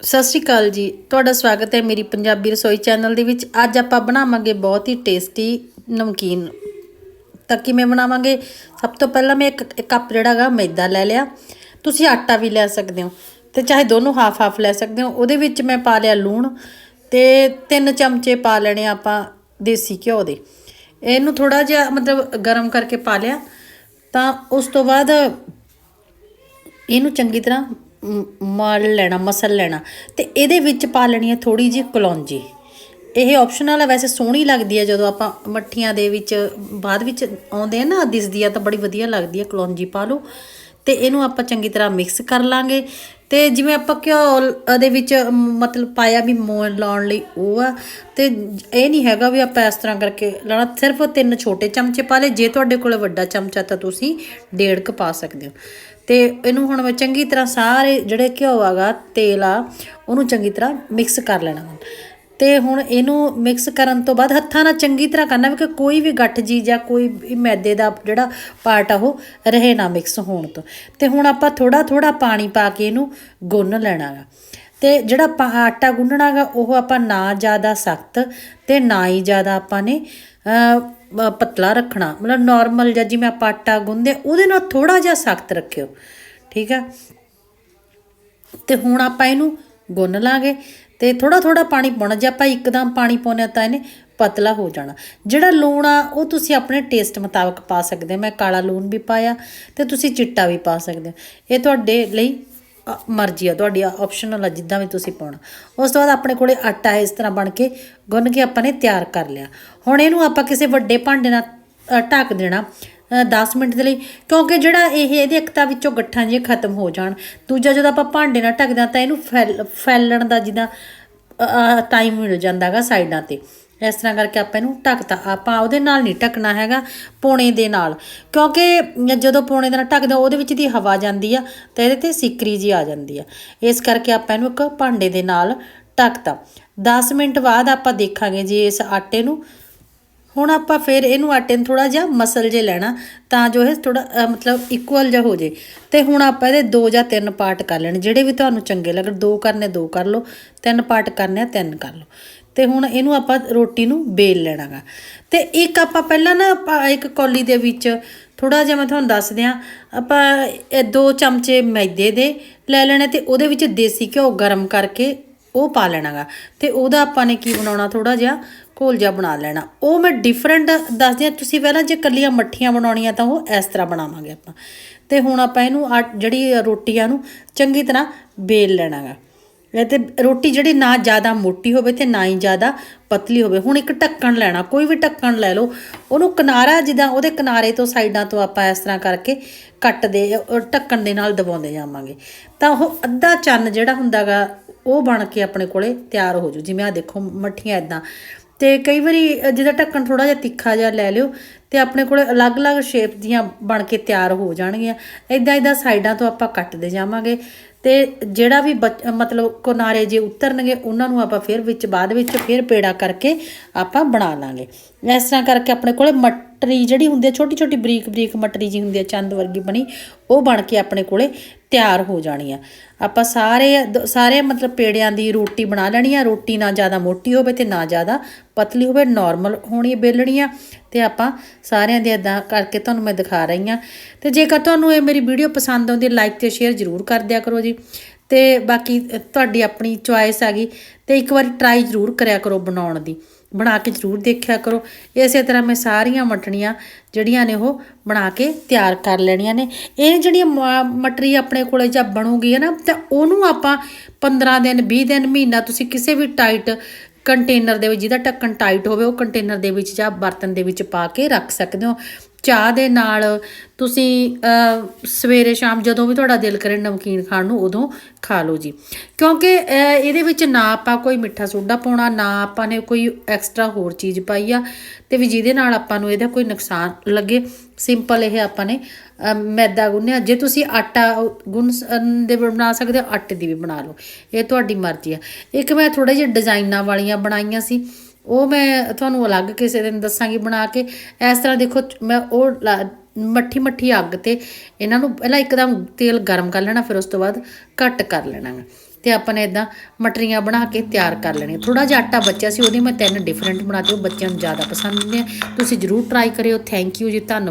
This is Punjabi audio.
ਸਤਿ ਸ਼੍ਰੀ ਅਕਾਲ ਜੀ। ਤੁਹਾਡਾ ਸਵਾਗਤ ਹੈ ਮੇਰੀ ਪੰਜਾਬੀ ਰਸੋਈ ਚੈਨਲ ਦੇ ਵਿੱਚ। ਅੱਜ ਆਪਾਂ ਬਣਾਵਾਂਗੇ ਬਹੁਤ ਹੀ ਟੇਸਟੀ ਨਮਕੀਨ। ਤਾਂ ਕਿਵੇਂ ਬਣਾਵਾਂਗੇ? ਸਭ ਤੋਂ ਪਹਿਲਾਂ ਮੈਂ ਇੱਕ ਕੱਪ ਜਿਹੜਾ ਹੈਗਾ ਮੈਦਾ ਲੈ ਲਿਆ। ਤੁਸੀਂ ਆਟਾ ਵੀ ਲੈ ਸਕਦੇ ਹੋ ਤੇ ਚਾਹੇ ਦੋਨੋਂ ਹਾਫ ਹਾਫ ਲੈ ਸਕਦੇ ਹੋ। ਉਹਦੇ ਵਿੱਚ ਮੈਂ ਪਾ ਲਿਆ ਲੂਣ ਤੇ ਤਿੰਨ ਚਮਚੇ ਪਾ ਲੈਣੇ ਆਪਾਂ ਦੇਸੀ ਘਿਓ ਦੇ। ਇਹਨੂੰ ਥੋੜਾ ਜਿਹਾ ਮਤਲਬ ਗਰਮ ਕਰਕੇ ਪਾ ਲਿਆ। ਤਾਂ ਉਸ ਤੋਂ ਬਾਅਦ ਇਹਨੂੰ ਚੰਗੀ ਤਰ੍ਹਾਂ ਮਲ ਲੈਣਾ, ਮਸਲ ਲੈਣਾ। ਤੇ ਇਹਦੇ ਵਿੱਚ ਪਾ ਲੈਣੀ ਹੈ ਥੋੜੀ ਜਿਹੀ ਕਲੌਂਜੀ। ਇਹ ਆਪਸ਼ਨਲ ਹੈ ਵੈਸੇ ਸੋਹਣੀ ਲੱਗਦੀ ਹੈ, ਜਦੋਂ ਆਪਾਂ ਮੱਠੀਆਂ ਦੇ ਵਿੱਚ, ਬਾਅਦ ਵਿੱਚ ਆਉਂਦੇ ਆ ਨਾ, ਦਿਸਦੀ ਆ ਤਾਂ ਬੜੀ ਵਧੀਆ ਲੱਗਦੀ ਹੈ, ਕਲੌਂਜੀ ਪਾ ਲਓ। ਤੇ ਇਹਨੂੰ ਆਪਾਂ ਚੰਗੀ ਤਰ੍ਹਾਂ ਮਿਕਸ ਕਰ ਲਾਂਗੇ। ਤੇ ਜਿਵੇਂ ਆਪਾਂ ਘਿਓ ਦੇ ਵਿੱਚ ਮਤਲਬ ਪਾਇਆ ਵੀ ਮੋਣ ਲਾਉਣ ਲਈ ਉਹ ਆ, ਤੇ ਇਹ ਨਹੀਂ ਹੈਗਾ ਵੀ ਆਪਾਂ ਇਸ ਤਰ੍ਹਾਂ ਕਰਕੇ ਲਾਣਾ ਸਿਰਫ ਤਿੰਨ ਛੋਟੇ ਚਮਚੇ ਪਾ ਲਏ। ਜੇ ਤੁਹਾਡੇ ਕੋਲ ਵੱਡਾ ਚਮਚਾ ਤਾਂ ਤੁਸੀਂ ਡੇਢ ਕ ਪਾ ਸਕਦੇ ਹੋ। ਤੇ ਇਹਨੂੰ ਹੁਣ ਮੈਂ ਚੰਗੀ ਤਰ੍ਹਾਂ ਸਾਰੇ ਜਿਹੜੇ ਘਿਓ ਆਗਾ ਤੇਲ ਆ, ਉਹਨੂੰ ਚੰਗੀ ਤਰ੍ਹਾਂ ਮਿਕਸ ਕਰ ਲੈਣਾ ਵਾ। ਤੇ ਹੁਣ ਇਹਨੂੰ ਮਿਕਸ ਕਰਨ ਤੋਂ ਬਾਅਦ ਹੱਥਾਂ ਨਾਲ ਚੰਗੀ ਤਰ੍ਹਾਂ ਕਰਨਾ ਵੀ ਕਿ ਕੋਈ ਵੀ ਗੱਠ ਜੀ ਜਾਂ ਕੋਈ ਵੀ ਮੈਦੇ ਦਾ ਜਿਹੜਾ ਪਾਰਟ ਆ ਉਹ ਰਹੇ ਨਾ ਮਿਕਸ ਹੋਣ ਤੋਂ ਤੇ ਹੁਣ ਆਪਾਂ ਥੋੜਾ ਥੋੜਾ ਪਾਣੀ ਪਾ ਕੇ ਇਹਨੂੰ ਗੁੰਨ ਲੈਣਾ ਗਾ ਤੇ ਜਿਹੜਾ ਆਪਾਂ ਆਟਾ ਗੁੰਨਣਾ ਗਾ, ਉਹ ਆਪਾਂ ਨਾ ਜ਼ਿਆਦਾ ਸਖਤ ਤੇ ਨਾ ਹੀ ਜ਼ਿਆਦਾ ਆਪਾਂ ਨੇ ਪਤਲਾ ਰੱਖਣਾ, ਮਤਲਬ ਨਾਰਮਲ ਜਾਂ ਜਿਵੇਂ ਆਪਾਂ ਆਟਾ ਗੁੰਨਦੇ, ਉਹਦੇ ਨਾਲ ਥੋੜਾ ਜਿਹਾ ਸਖਤ ਰੱਖਿਓ, ਠੀਕ ਆ? ਤੇ ਹੁਣ ਆਪਾਂ ਇਹਨੂੰ ਗੁੰਨ ਲਾਂਗੇ ਤੇ ਥੋੜਾ ਥੋੜਾ ਪਾਣੀ ਪਾਉਣਾ ਜੇ, ਆਪਾਂ ਇੱਕਦਮ ਪਾਣੀ ਪਾਉਂਦੇ ਹਾਂ ਤਾਂ ਇਹਨੇ ਪਤਲਾ ਹੋ ਜਾਣਾ। ਜਿਹੜਾ ਲੂਣ ਆ, ਉਹ ਤੁਸੀਂ ਆਪਣੇ ਟੇਸਟ ਮੁਤਾਬਕ ਪਾ ਸਕਦੇ ਹੋ। ਮੈਂ ਕਾਲਾ ਲੂਣ ਵੀ ਪਾਇਆ ਤੇ ਤੁਸੀਂ ਚਿੱਟਾ ਵੀ ਪਾ ਸਕਦੇ ਹੋ। ਇਹ ਤੁਹਾਡੇ ਲਈ ਮਰਜ਼ੀ ਆ ਤੁਹਾਡੀ ਆਪਸ਼ਨਲ ਆ ਜਿੱਦਾਂ ਵੀ ਤੁਸੀਂ ਪਾਉਣਾ। ਉਸ ਤੋਂ ਬਾਅਦ ਆਪਣੇ ਕੋਲੇ ਆਟਾ ਹੈ ਇਸ ਤਰ੍ਹਾਂ ਬਣ ਕੇ ਗੁੰਨ ਕੇ ਆਪਾਂ ਨੇ ਤਿਆਰ ਕਰ ਲਿਆ। ਹੁਣ ਇਹਨੂੰ ਆਪਾਂ ਕਿਸੇ ਵੱਡੇ ਭਾਂਡੇ ਨਾਲ ਢੱਕ ਦੇਣਾ ਅ, 10 ਮਿੰਟ ਦੇ ਲਈ ਕਿਉਂਕਿ ਜਿਹੜਾ ਇਹ ਇਹਦੇ ਇਕਤਾ ਵਿੱਚੋਂ ਗੱਠਾਂ ਜਿਹੀਆਂ ਖਤਮ ਹੋ ਜਾਣ। ਦੂਜਾ ਜਦੋਂ ਆਪਾਂ ਭਾਂਡੇ ਨਾਲ ਢੱਕਦੇ ਹਾਂ ਤਾਂ ਇਹਨੂੰ ਫੈਲ ਫੈਲਣ ਦਾ ਜਿੱਦਾਂ ਟਾਈਮ ਮਿਲ ਜਾਂਦਾਗਾ ਸਾਈਡਾਂ ਤੇ। ਇਸ ਤਰ੍ਹਾਂ ਕਰਕੇ ਆਪਾਂ ਇਹਨੂੰ ਢੱਕਤਾ। ਆਪਾਂ ਉਹਦੇ ਨਾਲ ਨਹੀਂ ਢੱਕਣਾ ਹੈਗਾ, ਪੋਣੇ ਦੇ ਨਾਲ। ਕਿਉਂਕਿ ਜਦੋਂ ਪੋਣੇ ਦੇ ਨਾਲ ਢੱਕਦੇ ਉਹਦੇ ਵਿੱਚ ਦੀ ਹਵਾ ਜਾਂਦੀ ਆ ਤਾਂ ਇਹਦੇ ਤੇ ਸਿੱਕਰੀ ਜੀ ਆ ਜਾਂਦੀ ਆ। ਇਸ ਕਰਕੇ ਆਪਾਂ ਇਹਨੂੰ ਇੱਕ ਭਾਂਡੇ ਦੇ ਨਾਲ ਢੱਕਤਾ। 10 ਮਿੰਟ ਬਾਅਦ ਆਪਾਂ ਦੇਖਾਂਗੇ ਜੀ ਇਸ ਆਟੇ ਨੂੰ। ਹੁਣ ਆਪਾਂ ਫਿਰ ਇਹਨੂੰ ਆਟੇ ਨੂੰ ਥੋੜਾ ਜਿਹਾ ਮਸਲ ਜੇ ਲੈਣਾ, ਤਾਂ ਜੋ ਇਹ ਥੋੜਾ ਮਤਲਬ ਇਕੁਅਲ ਜਿਹਾ ਹੋ ਜੇ। ਤੇ ਹੁਣ ਆਪਾਂ ਇਹਦੇ ਦੋ ਜਾਂ ਤਿੰਨ ਪਾਰਟ ਕਰ ਲੈਣੇ। ਜਿਹੜੇ ਵੀ ਤੁਹਾਨੂੰ ਚੰਗੇ ਲੱਗਣ, ਦੋ ਕਰਨੇ ਦੋ ਕਰ ਲਓ। ਤਿੰਨ ਪਾਰਟ ਕਰਨੇ ਆ, ਤਿੰਨ ਕਰ ਲਓ। ਤੇ ਹੁਣ ਇਹਨੂੰ ਆਪਾਂ ਰੋਟੀ ਨੂੰ ਬੇਲ ਲੈਣਾਗਾ। ਤੇ ਇੱਕ ਆਪਾਂ ਪਹਿਲਾਂ ਨਾ ਆਪਾਂ ਇੱਕ ਕੌਲੀ ਦੇ ਵਿੱਚ ਥੋੜਾ ਜਿਹਾ ਮੈਂ ਤੁਹਾਨੂੰ ਦੱਸ ਦਿਆਂ, ਆਪਾਂ ਇਹ ਦੋ ਚਮਚੇ ਮੈਦੇ ਦੇ ਲੈ ਲੈਣੇ ਤੇ ਉਹਦੇ ਵਿੱਚ ਦੇਸੀ ਘਿਓ ਗਰਮ ਕਰਕੇ ਉਹ ਪਾ ਲੈਣਾਗਾ। ਤੇ ਉਹਦਾ ਆਪਾਂ ਨੇ ਕੀ ਬਣਾਉਣਾ ਥੋੜਾ ਜਿਹਾ ਘੋਲ ਜਿਹਾ ਬਣਾ ਲੈਣਾ। ਉਹ ਮੈਂ ਡਿਫਰੈਂਟ ਦੱਸਦੀ ਹਾਂ ਤੁਸੀਂ ਪਹਿਲਾਂ ਜੇ ਕੱਲੀਆਂ ਮੱਠੀਆਂ ਬਣਾਉਣੀਆਂ ਤਾਂ ਉਹ ਇਸ ਤਰ੍ਹਾਂ ਬਣਾਵਾਂਗੇ ਆਪਾਂ। ਤੇ ਹੁਣ ਆਪਾਂ ਇਹਨੂੰ ਆ- ਜਿਹੜੀ ਰੋਟੀਆਂ ਨੂੰ ਚੰਗੀ ਤਰ੍ਹਾਂ ਬੇਲ ਲੈਣਾਗਾ। ਇਹ ਤੇ ਰੋਟੀ ਜਿਹੜੀ ਨਾ ਜ਼ਿਆਦਾ ਮੋਟੀ ਹੋਵੇ ਤੇ ਨਾ ਹੀ ਜ਼ਿਆਦਾ ਪਤਲੀ ਹੋਵੇ ਹੁਣ ਇੱਕ ਢੱਕਣ ਲੈਣਾ ਕੋਈ ਵੀ ਢੱਕਣ ਲੈ ਲਓ ਉਹਨੂੰ ਕਿਨਾਰਾ ਜਿੱਦਾਂ ਉਹਦੇ ਕਿਨਾਰੇ ਤੋਂ ਸਾਈਡਾਂ ਤੋਂ ਆਪਾਂ ਇਸ ਤਰ੍ਹਾਂ ਕਰਕੇ ਕੱਟ ਦੇ ਢੱਕਣ ਦੇ ਨਾਲ ਦਬਾਉਂਦੇ ਜਾਵਾਂਗੇ। ਤਾਂ ਉਹ ਅੱਧਾ ਚੰਨ ਜਿਹੜਾ ਹੁੰਦਾਗਾ ਉਹ ਬਣ ਕੇ ਆਪਣੇ ਕੋਲੇ ਤਿਆਰ ਹੋ ਜੂ ਜਿਵੇਂ ਆ ਦੇਖੋ ਮੱਠੀਆਂ ਇਦਾਂ ਤੇ ਕਈ ਵਾਰੀ ਅ, ਜਿਹਦਾ ਢੱਕਣ ਥੋੜਾ ਜਿਹਾ ਤਿੱਖਾ ਜਿਹਾ ਲੈ ਲਿਓ ਤੇ ਆਪਣੇ ਕੋਲੇ ਅਲੱਗ-ਅਲੱਗ ਸ਼ੇਪ ਦੀਆਂ ਬਣ ਕੇ ਤਿਆਰ ਹੋ ਜਾਣਗੀਆਂ। ਇਦਾਂ ਇਦਾਂ ਸਾਈਡਾਂ ਤੋਂ ਆਪਾਂ ਕੱਟਦੇ ਜਾਵਾਂਗੇ। ਤੇ ਜਿਹੜਾ ਵੀ ਬਚ- ਮਤਲਬ ਕਿਨਾਰੇ ਜੇ ਉਤਰਨਗੇ, ਉਹਨਾਂ ਨੂੰ ਆਪਾਂ ਫਿਰ ਵਿੱਚ, ਬਾਅਦ ਵਿੱਚ ਫਿਰ ਪੇੜਾ ਕਰਕੇ ਆਪਾਂ ਬਣਾ ਲਾਂਗੇ। ਇਸ ਤਰ੍ਹਾਂ ਕਰਕੇ ਆਪਣੇ ਕੋਲੇ ਮਟਰੀ ਜਿਹੜੀ ਹੁੰਦੀ ਹੈ ਛੋਟੀ ਛੋਟੀ ਬਰੀਕ ਬਰੀਕ ਮਟਰੀ ਜੀ ਹੁੰਦੀ ਹੈ ਚੰਦ ਵਰਗੀ ਬਣੀ, ਉਹ ਬਣ ਕੇ ਆਪਣੇ ਕੋਲੇ ਤਿਆਰ ਹੋ ਜਾਣੀ ਆ। ਆਪਾਂ ਸਾਰੇ ਦ- ਸਾਰੇ ਮਤਲਬ ਪੇੜਿਆਂ ਦੀ ਰੋਟੀ ਬਣਾ ਲੈਣੀ ਆ, ਰੋਟੀ ਨਾ ਜ਼ਿਆਦਾ ਮੋਟੀ ਹੋਵੇ ਤੇ ਨਾ ਜ਼ਿਆਦਾ ਪਤਲੀ ਹੋਵੇ ਨਾਰਮਲ ਹੋਣੀ ਬੇਲਣੀ ਆ। ਤੇ ਆਪਾਂ ਸਾਰਿਆਂ ਦੇ ਇਦਾਂ ਕਰਕੇ ਤੁਹਾਨੂੰ ਮੈਂ ਦਿਖਾ ਰਹੀ ਆ। ਤੇ ਜੇਕਰ ਤੁਹਾਨੂੰ ਇਹ ਮੇਰੀ ਵੀਡੀਓ ਪਸੰਦ ਆਉਂਦੀ ਲਾਈਕ ਤੇ ਸ਼ੇਅਰ ਜ਼ਰੂਰ ਕਰ ਦਿਆ ਕਰੋ ਜੀ। ਤੇ ਬਾਕੀ ਤੁਹਾਡੀ ਆਪਣੀ ਚੁਆਇਸ ਹੈਗੀ ਤੇ ਇੱਕ ਵਾਰੀ ਟਰਾਈ ਜ਼ਰੂਰ ਕਰਿਆ ਕਰੋ ਬਣਾਉਣ ਦੀ। ਬਣਾ ਕੇ ਜ਼ਰੂਰ ਦੇਖਿਆ ਕਰੋ। ਇਸੇ ਤਰ੍ਹਾਂ ਮੈਂ ਸਾਰੀਆਂ ਮਟਣੀਆਂ ਜਿਹੜੀਆਂ ਨੇ ਉਹ ਬਣਾ ਕੇ ਤਿਆਰ ਕਰ ਲੈਣੀਆਂ ਨੇ। ਇਹ ਜਿਹੜੀ ਮ- ਮਟਰੀ ਆਪਣੇ ਕੋਲੇ ਜਾਂ ਬਣੂਗੀ ਹੈ ਨਾ, ਤਾਂ ਉਹਨੂੰ ਆਪਾਂ 15 ਦਿਨ 20 ਦਿਨ, ਮਹੀਨਾ ਤੁਸੀਂ ਕਿਸੇ ਵੀ ਟਾਈਟ ਕੰਟੇਨਰ ਦੇ ਵਿੱਚ, ਜਿਹਦਾ ਢੱਕਣ ਟਾਈਟ ਹੋਵੇ, ਉਹ ਕੰਟੇਨਰ ਦੇ ਵਿੱਚ ਜਾਂ ਬਰਤਨ ਦੇ ਵਿੱਚ ਪਾ ਕੇ ਰੱਖ ਸਕਦੇ ਹੋ। ਚਾਹ ਦੇ ਨਾਲ ਤੁਸੀਂ ਸਵੇਰੇ ਸ਼ਾਮ ਜਦੋਂ ਵੀ ਤੁਹਾਡਾ ਦਿਲ ਕਰੇ ਨਮਕੀਨ ਖਾਣ ਨੂੰ, ਉਦੋਂ ਖਾ ਲਓ ਜੀ। ਕਿਉਂਕਿ ਇਹਦੇ ਵਿੱਚ ਨਾ ਆਪਾਂ ਕੋਈ ਮਿੱਠਾ ਸੋਡਾ ਪਾਉਣਾ, ਨਾ ਆਪਾਂ ਨੇ ਕੋਈ ਐਕਸਟਰਾ ਹੋਰ ਚੀਜ਼ ਪਾਈ ਆ, ਤੇ ਵੀ ਜਿਹਦੇ ਨਾਲ ਆਪਾਂ ਨੂੰ ਇਹਦਾ ਕੋਈ ਨੁਕਸਾਨ ਲੱਗੇ। ਸਿੰਪਲ ਇਹ ਆਪਾਂ ਨੇ ਮੈਦਾ ਗੁੰਨਿਆ। ਜੇ ਤੁਸੀਂ ਆਟਾ ਗੁੰਨ ਸ- ਦੇ ਬਣਾ ਸਕਦੇ ਹੋ, ਆਟੇ ਦੀ ਵੀ ਬਣਾ ਲਓ। ਇਹ ਤੁਹਾਡੀ ਮਰਜ਼ੀ ਆ। ਇੱਕ ਮੈਂ ਥੋੜੇ ਜਿਹਾ ਡਿਜ਼ਾਈਨਾਂ ਵਾਲੀਆਂ ਬਣਾਈਆਂ ਸੀ। ਉਹ ਮੈਂ ਤੁਹਾਨੂੰ ਅਲੱਗ ਕਿਸੇ ਦਿਨ ਦੱਸਾਂਗੀ ਬਣਾ ਕੇ। ਇਸ ਤਰ੍ਹਾਂ ਦੇਖੋ, ਮੈਂ ਉਹ ਲਾ- ਮੱਠੀ ਮੱਠੀ ਅੱਗ ਤੇ ਇਹਨਾਂ ਨੂੰ ਪਹਿਲਾਂ ਇੱਕਦਮ ਤੇਲ ਗਰਮ ਕਰ ਲੈਣਾ, ਫਿਰ ਉਸ ਤੋਂ ਬਾਅਦ ਕੱਟ ਕਰ ਲੈਣਾ ਗਾ। ਤੇ ਆਪਾਂ ਨੇ ਇਦਾਂ ਮਟਰੀਆਂ ਬਣਾ ਕੇ ਤਿਆਰ ਕਰ ਲੈਣੀਆਂ। ਥੋੜਾ ਜਿਹਾ ਆਟਾ ਬਚਿਆ ਸੀ, ਉਹਦੀ ਮੈਂ ਤਿੰਨ ਡਿਫਰੈਂਟ ਬਣਾਤੇ, ਉਹ ਬੱਚਿਆਂ ਨੂੰ ਜ਼ਿਆਦਾ ਪਸੰਦ ਨੇ। ਤੁਸੀਂ ਜਰੂਰ ਟਰਾਈ ਕਰਿਓ। ਥੈਂਕ ਯੂ ਜੀ, ਧੰਨਵਾਦ।